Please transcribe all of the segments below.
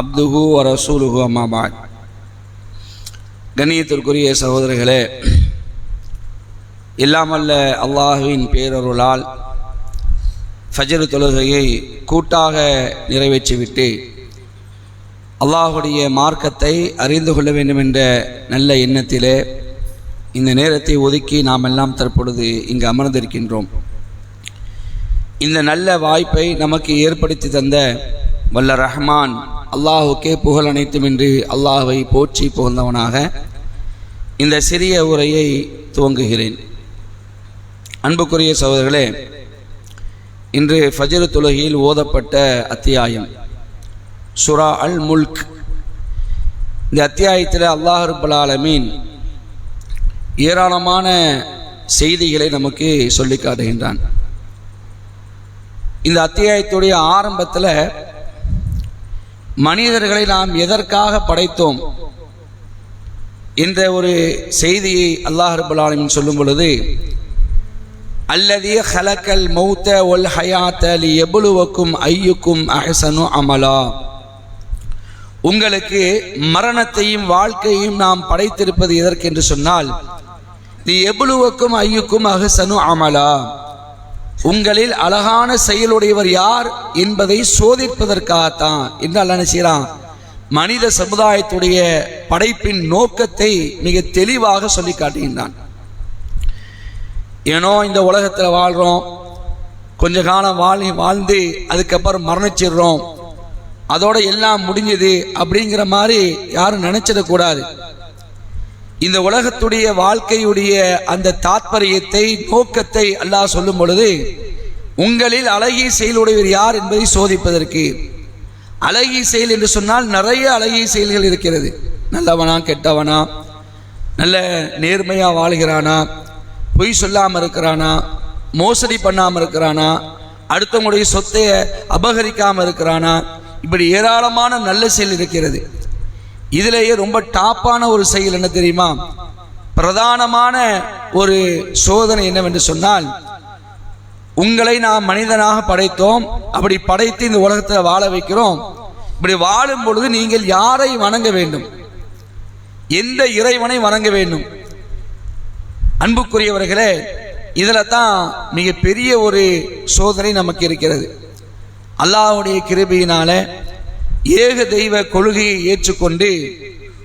அப்துஹு ரசூலுஹு அம்மாபாய் கணியத்திற்குரிய சகோதரர்களே இல்லாமல்ல அல்லாஹுவின் பேரருளால் ஃபஜரு தொழுகையை கூட்டாக நிறைவேற்றிவிட்டு அல்லாஹுடைய மார்க்கத்தை அறிந்து கொள்ள வேண்டும் என்ற நல்ல எண்ணத்திலே இந்த நேரத்தை ஒதுக்கி நாம் எல்லாம் தற்பொழுது இங்கு அமர்ந்திருக்கின்றோம். இந்த நல்ல வாய்ப்பை நமக்கு ஏற்படுத்தி தந்த வல்ல ரஹ்மான் அல்லாஹுக்கே புகழ் அனைத்துமின்றி அல்லாஹுவை போற்றி புகழ்ந்தவனாக இந்த சிறிய உரையை துவங்குகிறேன். அன்புக்குரிய சகோதரர்களே இன்று ஃபஜரு துலகியில் ஓதப்பட்ட அத்தியாயம் சுரா அல் முல்க். இந்த அத்தியாயத்தில் அல்லாஹ் ரபுல் ஆலமீன் ஏராளமான செய்திகளை நமக்கு சொல்லி காட்டுகின்றான். இந்த அத்தியாயத்துடைய ஆரம்பத்தில் மனிதர்களை நாம் எதற்காக படைத்தோம்? என்ற ஒரு செய்தியை அல்லாஹ் ரபுல் சொல்லும் பொழுது அல்லது ஹலக்கல் மௌத்த ஒல் ஹயாத்த அலி எபுலுவக்கும் ஐயுக்கும் அஹசனு அமலா. உங்களுக்கு மரணத்தையும் வாழ்க்கையும் நாம் படைத்திருப்பது எதற்கென்று சொன்னால் லி எபுலுவக்கும் ஐயுக்கும் அஹசனு அமலா. உங்களில் அழகான செயலுடையவர் யார் என்பதை சோதிப்பதற்காகத்தான் என்று அல்ல செய்கிறான்? மனித சமுதாயத்துடைய படைப்பின் நோக்கத்தை மிக தெளிவாக சொல்லி காட்டுகின்றான். ஏனோ இந்த உலகத்தில் வாழ்கிறோம் கொஞ்ச காலம் வாழ் வாழ்ந்து அதுக்கப்புறம் மரணிச்சிடுறோம் அதோட எல்லாம் முடிஞ்சது அப்படிங்கிற மாதிரி யாரும் நினச்சிடக்கூடாது. இந்த உலகத்துடைய வாழ்க்கையுடைய அந்த தாத்பரியத்தை நோக்கத்தை அல்லாஹ் சொல்லும் பொழுது உங்களில் அழகிய செயலுடையவர் யார் என்பதை சோதிப்பதற்கு. அழகிய செயல் என்று சொன்னால் நிறைய அழகிய செயல்கள் இருக்கிறது. நல்லவனா கெட்டவனா நல்ல நேர்மையாக வாழ்கிறானா பொய் சொல்லாமல் இருக்கிறானா மோசடி பண்ணாமல் இருக்கிறானா அடுத்தவங்களுடைய சொத்தை அபகரிக்காமல் இருக்கிறானா இப்படி ஏராளமான நல்ல செயல் இருக்கிறது. இதிலேயே ரொம்ப டாப்பான ஒரு செயல் என்ன தெரியுமா? பிரதானமான ஒரு சோதனை என்னவென்று சொன்னால் உங்களை நாம் மனிதனாக படைத்தோம் அப்படி படைத்து இந்த உலகத்தில் வாழ வைக்கிறோம். இப்படி வாழும் பொழுது நீங்கள் யாரை வணங்க வேண்டும்? எந்த இறைவனை வணங்க வேண்டும்? அன்புக்குரியவர்களே இதில் தான் மிகப்பெரிய ஒரு சோதனை நமக்கு இருக்கிறது. அல்லாஹுடைய கிருபியினால ஏக தெய்வ கொள்கையை ஏற்றுக்கொண்டு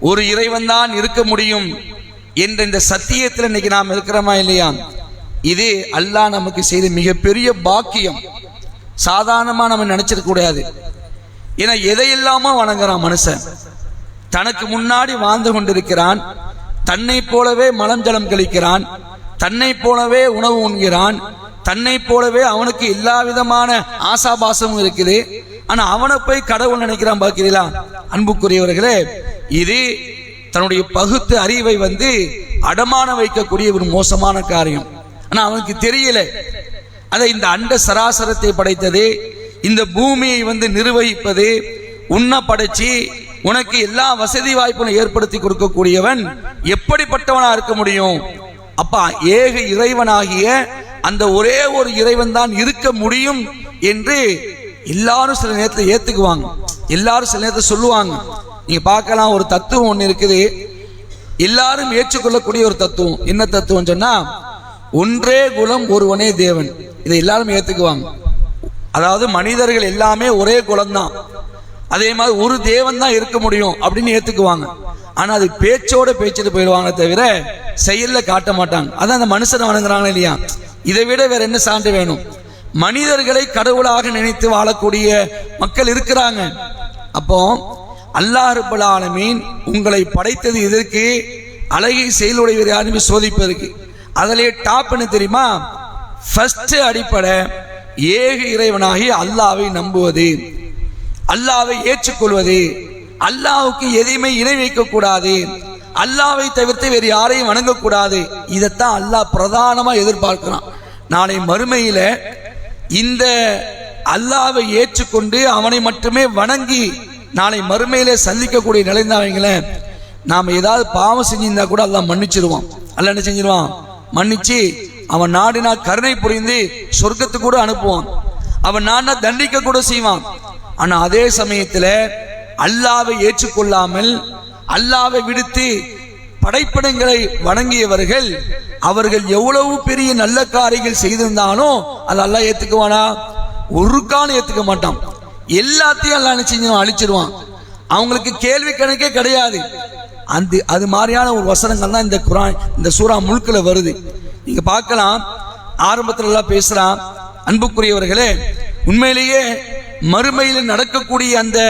ஒரு இறைவன் தான் இருக்க முடியும் என்ற இந்த சத்தியத்தில் இன்னைக்கு நாம் இருக்கிறோமா இல்லையா? இது அல்லாஹ் நமக்கு செய்த மிகப்பெரிய பாக்கியம். சாதாரணமாக நம்ம நினச்சிருக்க கூடாது. ஏன்னா எதையில்லாம வணங்குறான் மனுஷன்? தனக்கு முன்னாடி வாழ்ந்து கொண்டிருக்கிறான். தன்னை போலவே மலம் ஜலம் கழிக்கிறான். தன்னை போலவே உணவு உண்கிறான். தன்னை போலவே அவனுக்கு எல்லா விதமான ஆசாபாசமும் இருக்குது. ஆனா அவனை போய் கடவுள் நினைக்கிறான் பாக்கிறீங்களா? அன்புக்குரியவர்களே இது தன்னுடைய பகுத்து அறிவை வந்து அடமான வைக்கக்கூடிய ஒரு மோசமான காரியம். ஆனா அவனுக்கு தெரியல. அதை இந்த அண்ட சராசரத்தை படைத்தது இந்த பூமியை வந்து நிர்வகிப்பது உன்ன படைச்சி உனக்கு எல்லா வசதி வாய்ப்புகளும் ஏற்படுத்தி கொடுக்கக்கூடியவன் எப்படிப்பட்டவனா இருக்க முடியும்? அப்பா ஏக இறைவனாகிய அந்த ஒரே ஒரு இறைவன் தான் இருக்க முடியும் என்று எல்லாரும் சில நேரத்தில் ஏற்றுக்குவாங்க எல்லாரும் சில நேரத்தில் சொல்லுவாங்க. நீங்கள் பார்க்கலாம் ஒரு தத்துவம் ஒன்று இருக்குது. எல்லாரும் ஏற்றுக்கொள்ளக்கூடிய ஒரு தத்துவம். என்ன தத்துவம் சொன்னால் ஒன்றே குலம் ஒருவனே தேவன். இதை எல்லாரும் ஏற்றுக்குவாங்க அதாவது மனிதர்கள் எல்லாமே ஒரே குலம் தான் அதே மாதிரி ஒரு தேவன் தான் இருக்க முடியும் அப்படின்னு ஏற்றுக்குவாங்க ஆனால் அது பேச்சோட பேச்சுட்டு போயிடுவாங்க தவிர செயலில் காட்ட மாட்டாங்க. அதான் அந்த மனுஷனை வணங்குறாங்க இல்லையா? இதை விட வேற என்ன சான்று வேணும்? மனிதர்களை கடவுளாக நினைத்து வாழக்கூடிய மக்கள் இருக்கிறாங்க. அப்போ அல்லாஹ் ஆலமீன் உங்களை படைத்தது எதற்கு? அழகை செயலுடையவர் யாருமே சோதிப்பதற்கு. அதிலே டாப் என்ன தெரியுமா? ஃபர்ஸ்ட் அடிப்படை ஏக இறைவனாகி அல்லாவை நம்புவது. அல்லாவை ஏற்றுக்கொள்வது. அல்லாவுக்கு எதையுமே இணை வைக்கக்கூடாது. அல்லாவை தவிர்த்து வேறு யாரையும் வணங்கக்கூடாது. இதைத்தான் அல்லாஹ் பிரதானமாக எதிர்பார்க்கிறான். நாளை மறுமையில் இந்த அல்லாவை ஏற்றுக்கொண்டு அவனை மட்டுமே வணங்கி நாளை மறுமையிலே சந்திக்கக்கூடிய நிலைந்தாவங்களேன் நாம் ஏதாவது பாவம் செஞ்சிருந்தா கூட எல்லாம் மன்னிச்சிருவான். அல்ல என்ன செஞ்சிருவான்? மன்னிச்சு அவன் நாடினா கருணை புரிந்து சொர்க்கத்துக்கு கூட அனுப்புவான். அவன் நாடினா தண்டிக்க கூட செய்வான். ஆனால் அதே சமயத்தில் அல்லாவை ஏற்றுக்கொள்ளாமல் அல்லாவை விடுத்து படைப்பிடங்களை வணங்கியவர்கள் அவர்கள் எவ்வளவு பெரிய நல்ல காரியங்கள் செய்திருந்தாலும் அது அல்லாஹ் ஏத்துக்குவானா? ஒரு காலம் ஏத்துக்க மாட்டான். எல்லாத்தையும் எல்லாம் நினைச்சு அழிச்சிருவான். அவங்களுக்கு கேள்வி கணக்கே கிடையாது. அந்த அது மாதிரியான ஒரு வசனங்கள் தான் இந்த குரான் இந்த சூறா முழுக்கில் வருது. நீங்க பார்க்கலாம். ஆரம்பத்துல எல்லாம் பேசுறான் அன்புக்குரியவர்களே உண்மையிலேயே மறுமையில் நடக்கக்கூடிய அந்த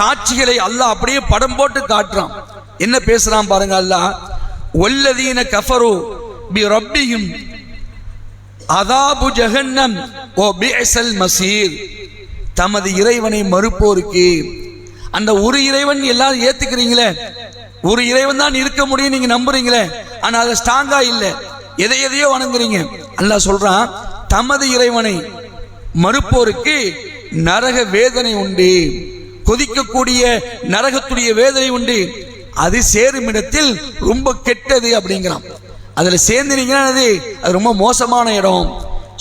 காட்சிகளை அல்லாஹ் அப்படியே படம் போட்டு காட்டுறான். என்ன பேசுறான் பாருங்க அல்லாஹ். ஒல்லதீன கஃபரு பி அதாபு ஜஹன்னம். ஓ பிஎஸ்எல் மசீர். தமது இறைவனை மறுப்போருக்கு. அந்த ஒரு இறைவன் எல்லாரும் ஏத்துக்கிறீங்களே? ஒரு இறைவன் தான் இருக்க முடியும் நீங்க நம்புறீங்களே? ஆனா அது ஸ்ட்ராங்கா இல்லை. எதை எதையோ வணங்குறீங்க. அல்ல சொல்றான் தமது இறைவனை மறுப்போருக்கு நரக வேதனை உண்டு. கொதிக்கக்கூடிய நரகத்துடைய வேதனை உண்டு. அது சேரும் இடத்தில் ரொம்ப கெட்டது அப்படிங்கிறான். அதில் சேர்ந்துனீங்கன்னா அது அது ரொம்ப மோசமான இடம்.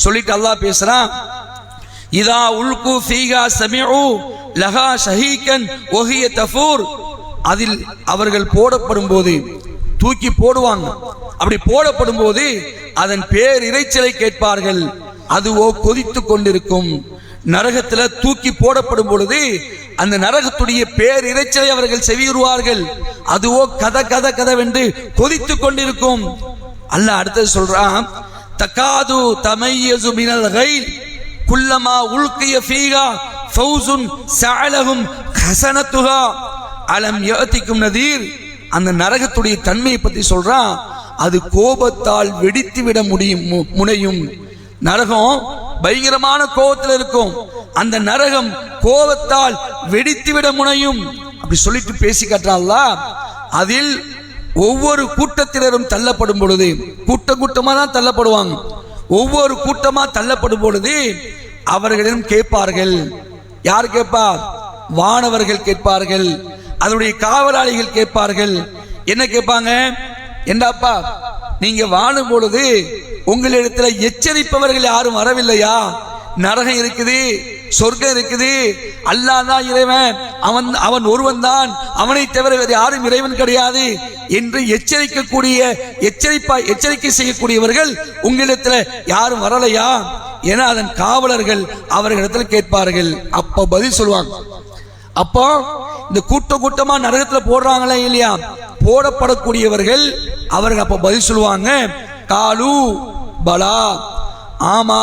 சொல்லிட்டு அல்லாஹ் பேசுகிறான் இதா உல்கு ஃபீகா சமிஉ லஹா ஷஹீகன் ஒஹிய தஃபூர். அதில் அவர்கள் போடப்படும் போது தூக்கி போடுவாங்க. அப்படி போடப்படும் போது அதன் பேர் இறைச்சலை கேட்பார்கள். அதுவோ கொதித்து கொண்டிருக்கும். நரகத்தில் தூக்கி போடப்படும் பொழுது அந்த நரகத்துடைய பேர் இறைச்சலை அவர்கள் செவியுறுவார்கள். அதுவோ கத கத கதவென்று கொதித்து கொண்டிருக்கும். அல்ல அடுத்தது சொல்றான் தகாது தமையசு மினல் கைல் குல்லமா உல்கிய ஃபீகா ஃபௌசுன் சஅலஹும் ஹசனத்துஹா அலம் யஅதிக்கும் நதீர். அந்த நரகத்துடைய தன்மையை பற்றி சொல்றான் அது கோபத்தால் வெடித்து விட முடியும் மு- முனையும். நரகம் பயங்கரமான கோபத்தில் இருக்கும். அந்த நரகம் கோபத்தால் வெடித்து விட முனையும். அப்படி சொல்லிட்டு பேசி காட்டுறான்ல அதில் ஒவ்வொரு கூட்டத்தினரும் தள்ளப்படும் பொழுது கூட்ட கூட்டமாக தான் தள்ளப்படுவாங்க. ஒவ்வொரு கூட்டமாக தள்ளப்படும் பொழுது அவர்களிடம் கேட்பார்கள். யார் கேட்பார் வானவர்கள் கேட்பார்கள். அதனுடைய காவலாளிகள் கேட்பார்கள். என்ன கேட்பாங்க? என்னப்பா நீங்க வாழும் பொழுது உங்களிடத்துல எச்சரிப்பவர்கள் யாரும் வரவில்லையா? நரகம் இருக்குது. சொர்க்கம் இருக்குது. அல்லாஹ் தான் இறைவன். அவன் அவன் ஒருவன் தான். அவனை தவிர வேறு யாரும் இறைவன் கிடையாது. என்று எச்சரிக்கக்கூடிய எச்சரிப்பா எச்சரிக்கை செய்யக்கூடியவர்கள் உங்களிடத்துல யாரும் வரலையா? என அதன் காவலர்கள் அவர்களிடத்தில் கேட்பார்கள். அப்ப பதில் சொல்லுவாங்க. அப்போ இந்த கூட்ட கூட்டமா நரகத்துல போடுறாங்களே இல்லையா? போடப்படக்கூடியவர்கள் அவர்கள் அப்ப பதில் சொல்லுவாங்க. காலு பலா ஆமா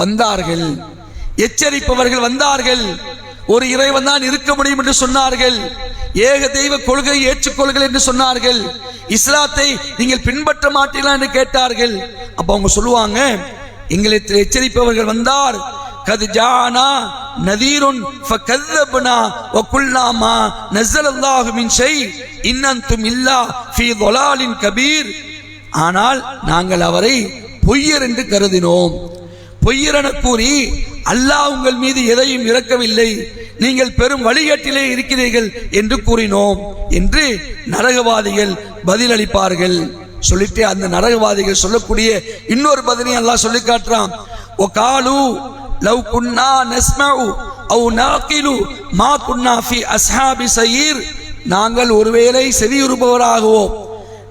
வந்தார்கள். எச்சரிப்பவர்கள் வந்தார்கள். ஒரு இறைவன் தான் இருக்க முடியும் என்று சொன்னார்கள். ஏக தெய்வ கொள்கை ஏற்றுக்கொள்கள் என்று சொன்னார்கள். இஸ்லாத்தை நீங்கள் பின்பற்ற மாட்டீங்களா என்று கேட்டார்கள். அப்ப அவங்க சொல்லுவாங்க எங்களை எச்சரிப்பவர்கள் வந்தார். கது ஜானா நதீருன் ஃபகல்லபனா வகுல்லாமா நஸலல்லாஹு மின் ஷை இன்னந்தும் இல்லா ஃபீ தொலாலின் கபீர். ஆனால் நாங்கள் அவரை பொய்யர் என்று கருதினோம். பொய்யர் என கூறி அல்லாஹ் உங்கள் மீது எதையும் இறக்கவில்லை. நீங்கள் பெரும் வழிகேட்டிலே இருக்கிறீர்கள் என்று கூறினோம் என்று நரகவாதிகள் பதிலளிப்பார்கள். சொல்லிட்டு அந்த நரகவாதிகள் சொல்லக்கூடிய இன்னொரு பதிலையும் அல்லாஹ் சொல்லி காட்டுறான். ஓ காலு லவ் குன்னா நஸ்மஉ அவு நாக்கிலு மா குன்னா ஃபி அஸ்ஹாபி சயீர். நாங்கள் ஒருவேளை செவியுறுபவராகவோ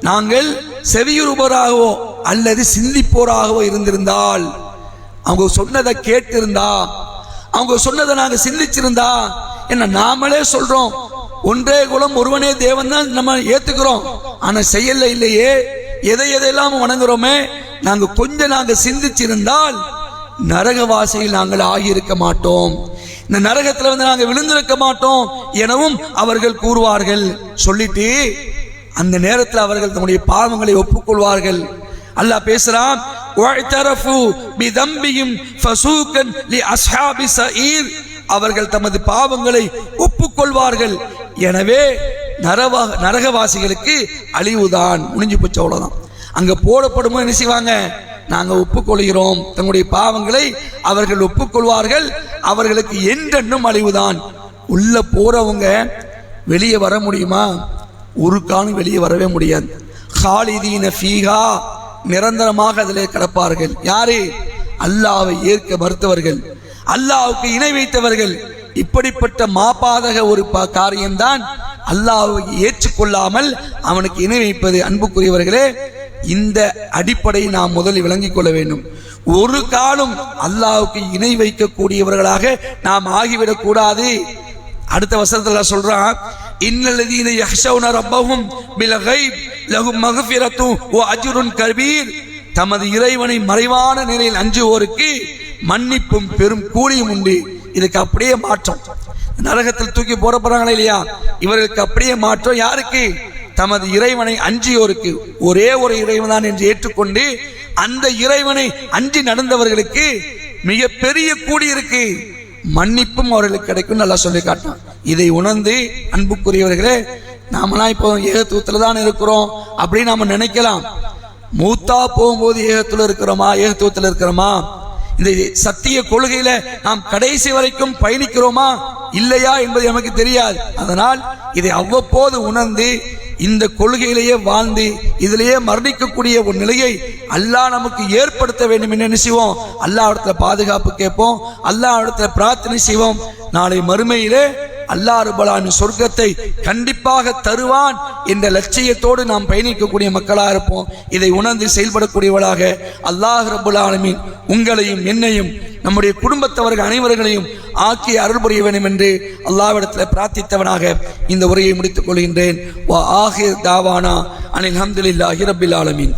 நாங்கள் செவியுறுபவராகவோ அல்லது சிந்திப்போராகவோ இருந்திருந்தால். அவங்க சொன்னதை கேட்டிருந்தா அவங்க சொன்னதை நாங்க சிந்திச்சிருந்தா என்ன நாமளே சொல்றோம். ஒன்றே குலம் ஒருவனே தேவன் தான் நம்ம ஏத்துக்கிறோம். ஆனா செய்யல இல்லையே. எதை எதையெல்லாம் வணங்குறோமே நாங்க கொஞ்சம் நாங்க சிந்திச்சிருந்தால் நரகவாசியில் நாங்கள் ஆகியிருக்க மாட்டோம். இந்த நரகத்தில் வந்து நாங்கள் விழுந்திருக்க மாட்டோம் எனவும் அவர்கள் கூறுவார்கள். சொல்லிட்டு அந்த நேரத்தில் அவர்கள் தம்முடைய பாவங்களை ஒப்புக்கொள்வார்கள். அல்லாஹ் பேசுறான் அவர்கள் தமது பாவங்களை ஒப்புக்கொள்வார்கள். எனவே நரவா நரகவாசிகளுக்கு அழிவுதான். முடிஞ்சு போச்சு அவ்வளோதான் அங்கே போடப்படும் என்ன செய்வாங்க? நாங்கள் ஒப்புக்கொள்கிறோம். தங்களுடைய பாவங்களை அவர்கள் ஒப்புக்கொள்வார்கள். அவர்களுக்கு என்றென்னும் அழிவுதான். உள்ளே போகிறவங்க வெளியே வர முடியுமா? ஒரு காலம் வெளியே வரவே முடியாது. ஹாலிதீன ஃபீகா நிரந்தரமாக அதிலே கிடப்பார்கள். யாரே? அல்லாவை ஏற்க மறுத்தவர்கள். அல்லாவுக்கு இணை வைத்தவர்கள். இப்படிப்பட்ட மாபாதக ஒரு ப- காரியம்தான் அல்லாவை ஏற்றுக்கொள்ளாமல் அவனுக்கு இணை வைப்பது. அன்புக்குரியவர்களே இந்த அடிப்படையை நாம் முதலில் விளங்கிக் கொள்ள வேண்டும். ஒரு காலம் அல்லாவுக்கு இணை வைக்கக்கூடியவர்களாக நாம் ஆகிவிடக் கூடாது. அடுத்த வசனத்தில் சொல்றான் இன்னல்லதீன யஹ்ஷவுன ரப்பஹும் பில் கைப் லஹும் மக்ஃபிரத்து வ அஜ்ருன் கபீர் தமது இறைவனை மறைவான நிலையில் அஞ்சுவோருக்கு மன்னிப்பும் பெரும் கூலியும் உண்டு. இதுக்கு அப்படியே மாற்றம். நரகத்தில் தூக்கி போட போறாங்களா இல்லையா? இவர்களுக்கு அப்படியே மாற்றம். யாருக்கு? தமது இறைவனை அஞ்சியோருக்கு. ஒரே ஒரு இறைவன் தான் என்று ஏற்றுக்கொண்டு அந்த இறைவனை அஞ்சி நடந்தவர்களுக்கு மிக பெரிய கூடி இருக்கு. மன்னிப்பும் அவர்களுக்கு கிடைக்கும் நல்லா சொல்லி காட்டான் இதை உணர்ந்து அன்புக்குரியவர்களே நாமெல்லாம் இப்போ ஏகத்துவத்தில் தான் இருக்கிறோம் அப்படின்னு நாம நினைக்கலாம். மூத்தா போகும்போது ஏகத்துல இருக்கிறோமா? ஏகத்துவத்தில் இருக்கிறோமா? இந்த சத்திய கொள்கையில நாம் கடைசி வரைக்கும் பயணிக்கிறோமா? இல்லையா என்பது நமக்கு தெரியாது. அதனால் இதை அவ்வப்போது உணர்ந்து இந்த கொள்கையிலேயே வாழ்ந்து இதிலேயே மரணிக்கக்கூடிய ஒரு நிலையை அல்லாஹ் நமக்கு ஏற்படுத்த வேண்டும் என்று என்ன செய்வோம்? அல்லாஹ் இடத்துல பாதுகாப்பு கேட்போம். அல்லாஹ் இடத்துல பிரார்த்தனை செய்வோம். நாளை மறுமையிலே அல்லாஹ் ரபலான் சொர்க்கத்தை கண்டிப்பாக தருவான் என்ற லட்சியத்தோடு நாம் பயணிக்கக்கூடிய மக்களாக இருப்போம். இதை உணர்ந்து செயல்படக்கூடியவளாக அல்லாஹ் ரபுல் உங்களையும் என்னையும் நம்முடைய குடும்பத்தவர்கள் அனைவர்களையும் ஆக்கி அருள் புரிய வேண்டும் என்று அல்லாவிடத்தில் பிரார்த்தித்தவனாக இந்த உரையை முடித்துக் கொள்கின்றேன். வா ஆஹிர் தாவானா அனில் அஹமதுல்லாஹி ரபில் ஆலமின்.